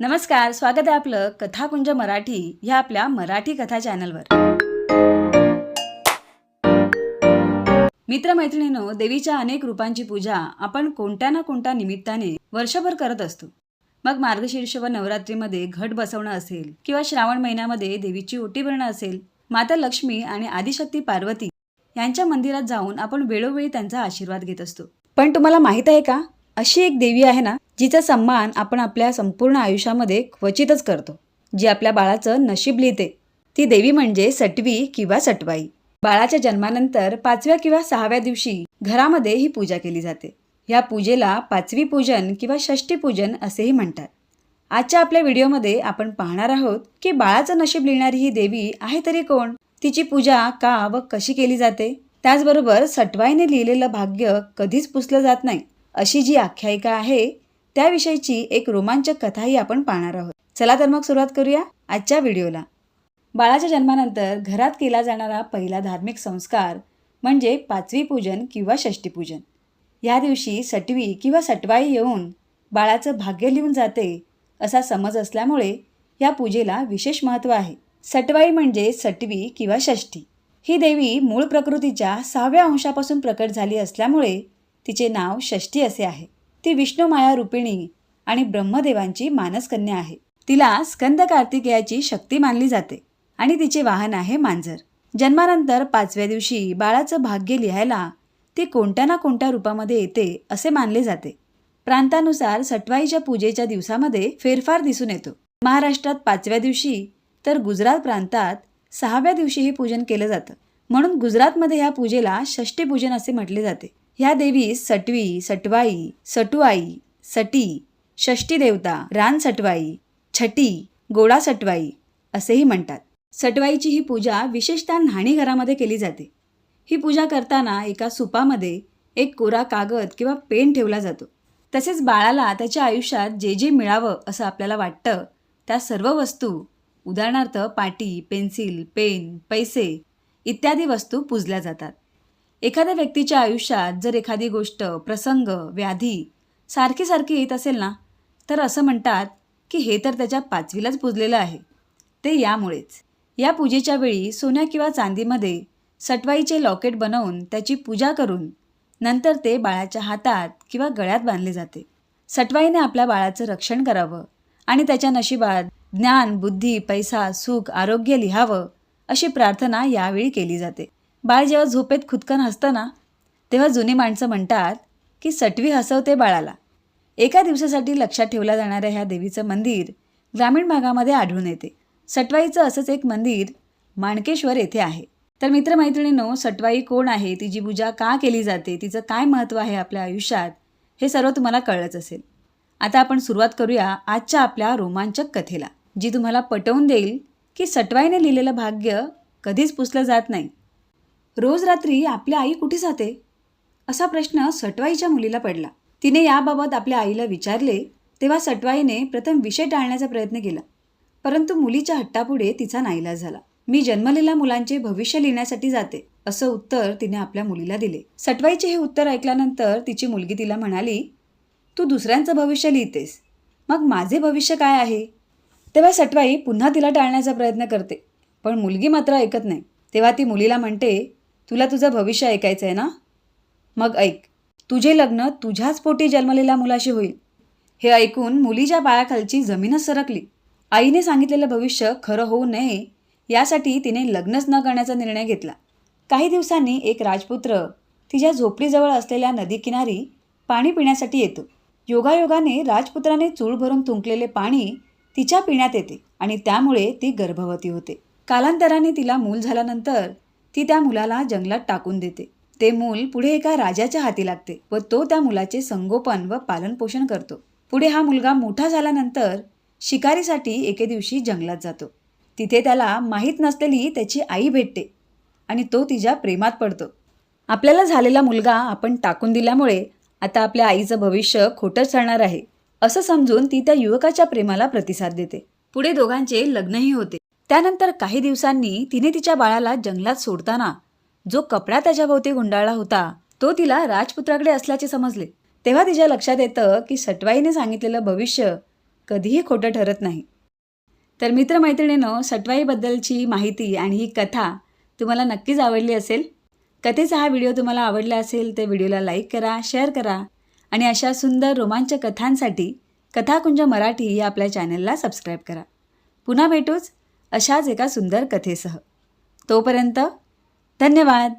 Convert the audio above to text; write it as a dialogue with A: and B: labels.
A: नमस्कार स्वागत आहे आपलं कथाकुंज मराठी ह्या आपल्या मराठी कथा चॅनलवर. मित्रमैत्रिणीनो देवीच्या अनेक रूपांची पूजा आपण कोणत्या ना कोणत्या निमित्ताने वर्षभर करत असतो. मग मार्गशीर्ष व नवरात्रीमध्ये घट बसवणं असेल किंवा श्रावण महिन्यामध्ये देवीची ओटी भरणं असेल माता लक्ष्मी आणि आदिशक्ती पार्वती यांच्या मंदिरात जाऊन आपण वेळोवेळी त्यांचा आशीर्वाद घेत असतो. पण तुम्हाला माहीत आहे का? अशी एक देवी आहे ना जिचा सन्मान आपण आपल्या संपूर्ण आयुष्यामध्ये क्वचितच करतो. जी आपल्या बाळाचं नशीब लिहिते. ती देवी म्हणजे सटवी किंवा सटवाई. बाळाच्या जन्मानंतर पाचव्या किंवा सहाव्या दिवशी घरामध्ये ही पूजा केली जाते. या पूजेला पाचवी पूजन किंवा षष्टी पूजन असेही म्हणतात. आजच्या आपल्या व्हिडिओमध्ये आपण पाहणार आहोत की बाळाचं नशीब लिहिणारी ही देवी आहे तरी कोण? तिची पूजा का व कशी केली जाते? त्याचबरोबर सटवाईने लिहिलेलं भाग्य कधीच पुसलं जात नाही. अशी जी आख्यायिका आहे त्याविषयीची एक रोमांचक कथाही आपण पाहणार आहोत. चला तर मग सुरुवात करूया आजच्या व्हिडिओला. बाळाच्या जन्मानंतर घरात केला जाणारा पहिला धार्मिक संस्कार म्हणजे पाचवी पूजन किंवा षष्टीपूजन या दिवशी सटवी किंवा सटवाई येऊन बाळाचं भाग्य लिहून जाते असा समज असल्यामुळे या पूजेला विशेष महत्त्व आहे. सटवाई म्हणजे सटवी किंवा षष्ठी. ही देवी मूळ प्रकृतीच्या सहाव्या अंशापासून प्रकट झाली असल्यामुळे तिचे नाव षष्ठी असे आहे. ती विष्णू माया रूपिणी आणि ब्रह्मदेवांची मानसकन्या आहे. तिला स्कंद कार्तिकेयाची शक्ती मानली जाते आणि तिचे वाहन आहे मांजर. जन्मानंतर पाचव्या दिवशी बाळाचं भाग्य लिहायला ती कोणत्या ना कोणत्या रूपामध्ये येते असे मानले जाते. प्रांतानुसार सटवाईच्या पूजेच्या दिवसामध्ये फेरफार दिसून येतो. महाराष्ट्रात पाचव्या दिवशी तर गुजरात प्रांतात सहाव्या दिवशी हे पूजन केलं जातं. म्हणून गुजरातमध्ये ह्या पूजेला षष्टी पूजन असे म्हटले जाते. ह्या देवीस सटवी सटवाई सटुआई सटी षष्टी देवता रान सटवाई छटी गोडा सटवाई असेही म्हणतात. सटवाईची ही पूजा विशेषतः न्हाणी घरामध्ये केली जाते. ही पूजा करताना एका सुपामध्ये एक कोरा कागद किंवा पेन ठेवला जातो. तसेच बाळाला त्याच्या आयुष्यात जे जे मिळावं असं आपल्याला वाटतं त्या सर्व वस्तू उदाहरणार्थ पाटी पेन्सिल पेन पैसे इत्यादी वस्तू पूजल्या जातात. एखाद्या व्यक्तीच्या आयुष्यात जर एखादी गोष्ट प्रसंग व्याधी सारखी सारखी येत असेल ना तर असं म्हणतात की हे तर त्याच्या पाचवीलाच पुजलेलं आहे. ते यामुळेच. या पूजेच्या वेळी सोन्या किंवा चांदीमध्ये सटवाईचे लॉकेट बनवून त्याची पूजा करून नंतर ते बाळाच्या हातात किंवा गळ्यात बांधले जाते. सटवाईने आपल्या बाळाचं रक्षण करावं आणि त्याच्या नशिबात ज्ञान बुद्धी पैसा सुख आरोग्य लिहावं अशी प्रार्थना यावेळी केली जाते. बाळ जेव्हा झोपेत खुदकन हसतं ना तेव्हा जुनी माणसं म्हणतात की सटवी हसवते बाळाला. एका दिवसासाठी लक्षात ठेवल्या जाणाऱ्या ह्या देवीचं मंदिर ग्रामीण भागामध्ये आढळून येते. सटवाईचं असंच एक मंदिर माणकेश्वर येथे आहे. तर मित्रमैत्रिणींनो सटवाई कोण आहे? तिची पूजा का केली जाते? तिचं काय महत्त्व आहे आपल्या आयुष्यात? हे सर्व तुम्हाला कळलंच असेल. आता आपण सुरुवात करूया आजच्या आपल्या रोमांचक कथेला जी तुम्हाला पटवून देईल की सटवाईने लिहिलेलं भाग्य कधीच पुसलं जात नाही. रोज रात्री आपली आई कुठे जाते? असा प्रश्न सटवाईच्या मुलीला पडला. तिने याबाबत आपल्या आईला विचारले तेव्हा सटवाईने प्रथम विषय टाळण्याचा प्रयत्न केला. परंतु मुलीच्या हट्टापुढे तिचा नाईलाज झाला. मी जन्मलेल्या मुलांचे भविष्य लिहिण्यासाठी जाते असं उत्तर तिने आपल्या मुलीला दिले. सटवाईचे हे उत्तर ऐकल्यानंतर तिची मुलगी तिला म्हणाली तू दुसऱ्यांचं भविष्य लिहितेस. मग माझे भविष्य काय आहे? तेव्हा सटवाई पुन्हा तिला टाळण्याचा प्रयत्न करते पण मुलगी मात्र ऐकत नाही. तेव्हा ती मुलीला म्हणते तुला तुझं भविष्य ऐकायचं आहे ना? मग ऐक. तुझे लग्न तुझ्याच पोटी जन्मलेल्या मुलाशी होईल. हे ऐकून मुलीच्या पायाखालची जमीनच सरकली. आईने सांगितलेलं भविष्य खरं होऊ नये यासाठी तिने लग्नच न करण्याचा निर्णय घेतला. काही दिवसांनी एक राजपुत्र तिच्या झोपडीजवळ असलेल्या नदीकिनारी पाणी पिण्यासाठी येतो. योगायोगाने राजपुत्राने चूळ भरून तुंकलेले पाणी तिच्या पिण्यात येते आणि त्यामुळे ती गर्भवती होते. कालांतराने तिला मूल झाल्यानंतर ती त्या मुलाला जंगलात टाकून देते. ते मूल पुढे एका राजाच्या हाती लागते व तो त्या मुलाचे संगोपन व पालनपोषण करतो. पुढे हा मुलगा मोठा झाल्यानंतर शिकारीसाठी एके दिवशी जंगलात जातो. तिथे त्याला माहीत नसलेली त्याची आई भेटते आणि तो तिच्या प्रेमात पडतो. आपल्याला झालेला मुलगा आपण टाकून दिल्यामुळे आता आपल्या आईचं भविष्य खोटंच ठरणार आहे. असं समजून ती त्या युवकाच्या प्रेमाला प्रतिसाद देते. पुढे दोघांचे लग्नही होते. त्यानंतर काही दिवसांनी तिने तिच्या बाळाला जंगलात सोडताना जो कपडा त्याच्याभोवती गुंडाळला होता तो तिला राजपुत्राकडे असल्याचे समजले. तेव्हा तिच्या लक्षात येतं की सटवाईने सांगितलेलं भविष्य कधीही खोटं ठरत नाही. तर मित्रमैत्रिणीनं सटवाईबद्दलची माहिती आणि ही कथा तुम्हाला नक्कीच आवडली असेल. कथेचा हा व्हिडिओ तुम्हाला आवडला असेल तर व्हिडिओला लाईक करा शेअर करा आणि अशा सुंदर रोमांचक कथांसाठी कथाकुंज मराठी या आपल्या चॅनलला सबस्क्राईब करा. पुन्हा भेटूच. अशाच एका सुंदर कथेसह. तोपर्यंत धन्यवाद.